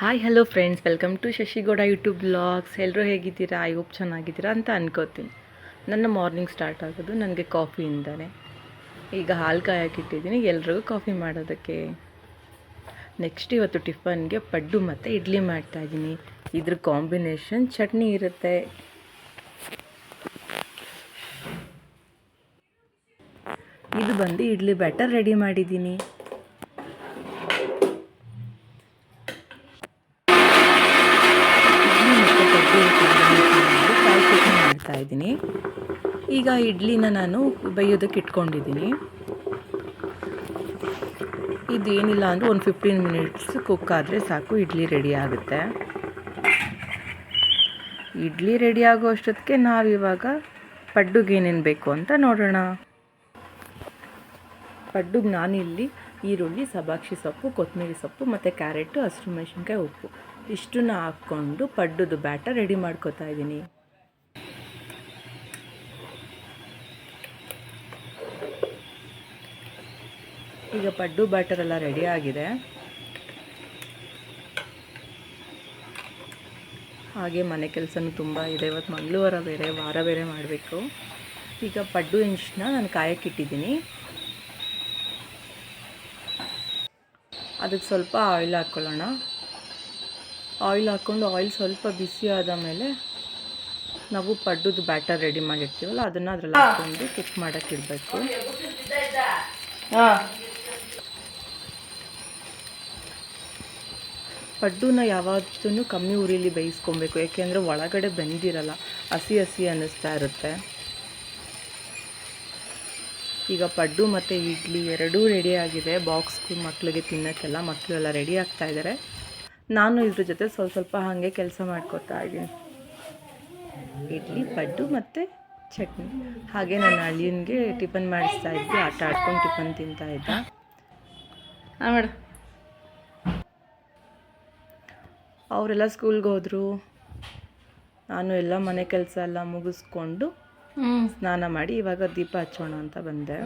Hi hello friends welcome to Shashi Gowda YouTube vlogs ಎಲ್ಲರೂ ಹೇಗಿದ್ದೀರಾ? I hope ಚೆನ್ನಾಗಿದ್ದೀರಾ ಅಂತ ಅನ್ಕೋತೀನಿ. ನನ್ನ ಮಾರ್ನಿಂಗ್ ಸ್ಟಾರ್ಟ್ ಆಗೋದು ನನಗೆ ಕಾಫಿಯಿಂದನೇ ಈಗ ಹಾಲು ಕಾಯಕ್ಕಿಟ್ಟಿದ್ದೀನಿ ಎಲ್ರಿಗೂ ಕಾಫಿ ಮಾಡೋದಕ್ಕೆ. ನೆಕ್ಸ್ಟ್ ಇವತ್ತು ಟಿಫನ್ಗೆ ಪಡ್ಡು ಮತ್ತು ಇಡ್ಲಿ ಮಾಡ್ತಾಯಿದ್ದೀನಿ ಇದ್ರ ಕಾಂಬಿನೇಷನ್ ಚಟ್ನಿ ಇರುತ್ತೆ. ಇದು ಬಂದು ಇಡ್ಲಿ ಬ್ಯಾಟರ್ ರೆಡಿ ಮಾಡಿದ್ದೀನಿ. ಇದ್ದೀನಿ. ಈಗ ಇಡ್ಲಿನ ನಾನು ಬೇಯೋದಕ್ಕೆ ಇಟ್ಕೊಂಡಿದ್ದೀನಿ. ಇದೇನಿಲ್ಲ ಅಂದರೆ ಒಂದು ಫಿಫ್ಟೀನ್ ಮಿನಿಟ್ಸ್ ಕುಕ್ ಆದರೆ ಸಾಕು, ಇಡ್ಲಿ ರೆಡಿ ಆಗುತ್ತೆ. ಇಡ್ಲಿ ರೆಡಿ ಆಗೋ ಅಷ್ಟೊತ್ತಿಗೆ ನಾವಿವಾಗ ಪಡ್ಡುಗೆ ಏನೇನು ಬೇಕು ಅಂತ ನೋಡೋಣ. ಪಡ್ಡುಗೆ ನಾನಿಲ್ಲಿ ಈರುಳ್ಳಿ ಸಬಾಕ್ಷಿ ಸೊಪ್ಪು ಕೊತ್ತಂಬರಿ ಸೊಪ್ಪು ಮತ್ತು ಕ್ಯಾರೆಟು, ಹಸಿರು ಮೆಣಸಿನ್ಕಾಯಿ, ಉಪ್ಪು. ಇಷ್ಟನ್ನು ಹಾಕ್ಕೊಂಡು ಪಡ್ಡುದು ಬ್ಯಾಟರ್ ರೆಡಿ ಮಾಡ್ಕೊತಾ ಇದ್ದೀನಿ. ಈಗ ಪಡ್ಡು ಬ್ಯಾಟರ್ ಎಲ್ಲ ರೆಡಿ ಆಗಿದೆ. ಹಾಗೆ ಮನೆ ಕೆಲಸನೂ ತುಂಬ ಇದೆ. ಇವತ್ತು ಮಂಗಳವಾರ ಬೇರೆ, ವಾರ ಬೇರೆ ಮಾಡಬೇಕು. ಈಗ ಪಡ್ಡು ಇಂಚನ್ನ ನಾನು ಕಾಯಕ್ಕಿಟ್ಟಿದ್ದೀನಿ ಅದಕ್ಕೆ ಸ್ವಲ್ಪ ಆಯಿಲ್ ಹಾಕ್ಕೊಳ್ಳೋಣ ಆಯಿಲ್ ಹಾಕ್ಕೊಂಡು ಆಯಿಲ್ ಸ್ವಲ್ಪ ಬಿಸಿ ಆದ ಮೇಲೆ ನಾವು ಪಡ್ಡುದು ಬ್ಯಾಟರ್ ರೆಡಿ ಮಾಡಿರ್ತೀವಲ್ಲ, ಅದನ್ನು ಅದರಲ್ಲಿ ಹಾಕ್ಕೊಂಡು ಕುಕ್ ಮಾಡೋಕ್ಕೆ ಇಡಬೇಕು. ಪಡ್ಡುನ ಯಾವತ್ತೂ ಕಮ್ಮಿ ಉರಿಲಿ ಬೇಯಿಸ್ಕೊಬೇಕು. ಏಕೆಂದರೆ ಒಳಗಡೆ ಬೆಂದಿರಲ್ಲ. ಹಸಿ ಹಸಿ ಅನ್ನಿಸ್ತಾ ಇರುತ್ತೆ. ಈಗ ಪಡ್ಡು ಮತ್ತು ಇಡ್ಲಿ ಎರಡೂ ರೆಡಿ ಆಗಿದೆ. ಬಾಕ್ಸ್ಗೂ ಮಕ್ಕಳಿಗೆ ತಿನ್ನೋಕ್ಕೆಲ್ಲ ಮಕ್ಕಳೆಲ್ಲ ರೆಡಿ ಆಗ್ತಾ ಇದ್ದಾರೆ ನಾನು ಇದ್ರ ಜೊತೆ ಸ್ವಲ್ಪ ಸ್ವಲ್ಪ ಹಾಗೆ ಕೆಲಸ ಮಾಡ್ಕೊತಾ ಇದ್ದೀನಿ. ಇಡ್ಲಿ, ಪಡ್ಡು ಮತ್ತು ಚಟ್ನಿ. ಹಾಗೆ ನನ್ನ ಅಳಿಯನಿಗೆ ಟಿಫನ್ ಮಾಡಿಸ್ತಾ ಇದ್ದೆ. ಆಟ ಆಡ್ಕೊಂಡು ಟಿಫನ್ ತಿಂತಾ ಇದ್ದ. ಅವರೆಲ್ಲ ಸ್ಕೂಲ್ಗೆ ಹೋದರು. ನಾನು ಎಲ್ಲ ಮನೆ ಕೆಲಸ ಎಲ್ಲ ಮುಗಿಸ್ಕೊಂಡು ಸ್ನಾನ ಮಾಡಿ ಇವಾಗ ದೀಪ ಹಚ್ಚೋಣ ಅಂತ ಬಂದೆ.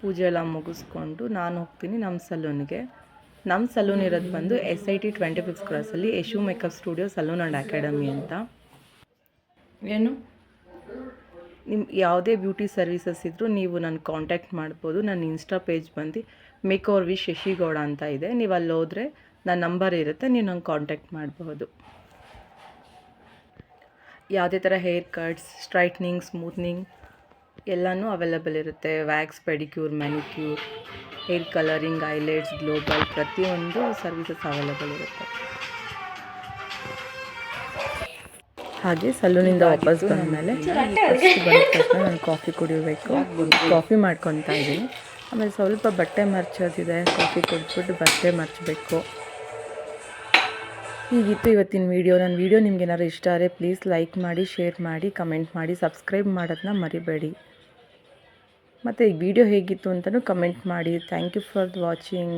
ಪೂಜೆ ಎಲ್ಲ ಮುಗಿಸ್ಕೊಂಡು ನಾನು ಹೋಗ್ತೀನಿ ನಮ್ಮ ಸಲೂನ್ಗೆ. ನಮ್ಮ ಸಲೂನ್ ಇರೋದು ಬಂದು S I T twenty six ಕ್ರಾಸಲ್ಲಿ Yashu makeup studio salon and academy ಅಂತ. ಏನು? ನಿಮ್ಮ ಯಾವುದೇ ಬ್ಯೂಟಿ ಸರ್ವಿಸಸ್ ಇದ್ದರೂ ನೀವು ನನ್ನ ಕಾಂಟ್ಯಾಕ್ಟ್ ಮಾಡ್ಬೋದು. ನನ್ನ ಇನ್ಸ್ಟಾ ಪೇಜ್ ಬಂದು ಮೇಕ್ ಓವರ್ ವಿ ಶಶಿಗೌಡ ಅಂತ ಇದೆ. ನೀವು ಅಲ್ಲಿ ಹೋದರೆ ನನ್ನ ನಂಬರ್ ಇರುತ್ತೆ. ನೀವು ನಂಗೆ ಕಾಂಟ್ಯಾಕ್ಟ್ ಮಾಡಬಹುದು ಯಾವುದೇ ಥರ ಹೇರ್ ಕಟ್ಸ್, ಸ್ಟ್ರೈಟ್ನಿಂಗ್, ಸ್ಮೂತ್ನಿಂಗ್ ಎಲ್ಲನೂ ಅವೈಲಬಲ್ ಇರುತ್ತೆ. Wax, pedicure, manicure, hair colouring, highlights global ಪ್ರತಿಯೊಂದು ಸರ್ವಿಸಸ್ ಅವೈಲಬಲ್ ಇರುತ್ತೆ. ಹಾಗೆ ಸಲೂನಿಂದ ವಾಪಸ್ ಬಂದಮೇಲೆ ನಾನು ಕಾಫಿ ಕುಡಿಯಬೇಕು ಕಾಫಿ ಮಾಡ್ಕೊತಾ ಇದ್ದೀನಿ. ಆಮೇಲೆ ಸ್ವಲ್ಪ ಬಟ್ಟೆ ಮರ್ಚೋದಿದೆ. ಕಾಫಿ ಕುಡಿದ್ಬಿಟ್ಟು ಬಟ್ಟೆ ಮರ್ಚಬೇಕು. ಹೀಗಿತ್ತು ಇವತ್ತಿನ ವೀಡಿಯೋ. ನನ್ನ ವೀಡಿಯೋ ನಿಮ್ಗೆ ಏನಾದ್ರು ಇಷ್ಟ ಆದರೆ ಪ್ಲೀಸ್ ಲೈಕ್ ಮಾಡಿ ಶೇರ್ ಮಾಡಿ ಕಮೆಂಟ್ ಮಾಡಿ ಸಬ್ಸ್ಕ್ರೈಬ್ ಮಾಡೋದನ್ನ ಮರಿಬೇಡಿ. ಮತ್ತು ಈ ವಿಡಿಯೋ ಹೇಗಿತ್ತು ಅಂತಲೂ ಕಮೆಂಟ್ ಮಾಡಿ. Thank you for watching.